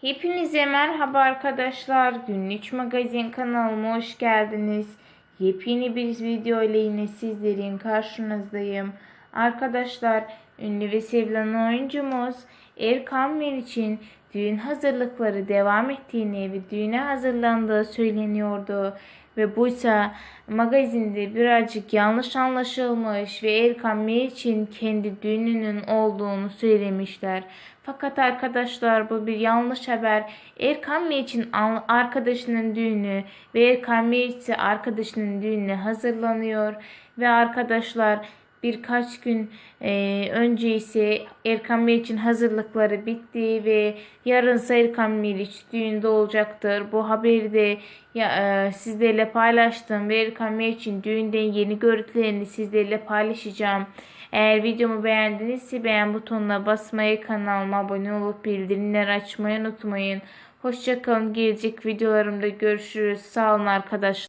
Hepinize merhaba arkadaşlar. Günlük Magazin kanalıma hoş geldiniz. Yepyeni bir video ile yine sizlerin karşınızdayım. Arkadaşlar ünlü ve sevilen oyuncumuz Erkan Meriç'in düğün hazırlıkları devam ettiğini ve düğüne hazırlandığı söyleniyordu. Ve buysa magazinde birazcık yanlış anlaşılmış ve Erkan Meriç'in kendi düğününün olduğunu söylemişler. Fakat arkadaşlar bu bir yanlış haber. Erkan Meriç'in arkadaşının düğünü ve Erkan Meriç ise arkadaşının düğününe hazırlanıyor. Ve arkadaşlar birkaç gün e, önce ise Erkan Meriç'in hazırlıkları bitti ve yarın Erkan Meriç düğünde olacaktır. Bu haberi de ya, e, sizlerle paylaştım ve Erkan Meriç'in düğünden yeni görüntülerini sizlerle paylaşacağım. Eğer videomu beğendinizse beğen butonuna basmayı, kanalıma abone olup bildirimleri açmayı unutmayın. Hoşçakalın. Gelecek videolarımda görüşürüz. Sağ olun arkadaşlar.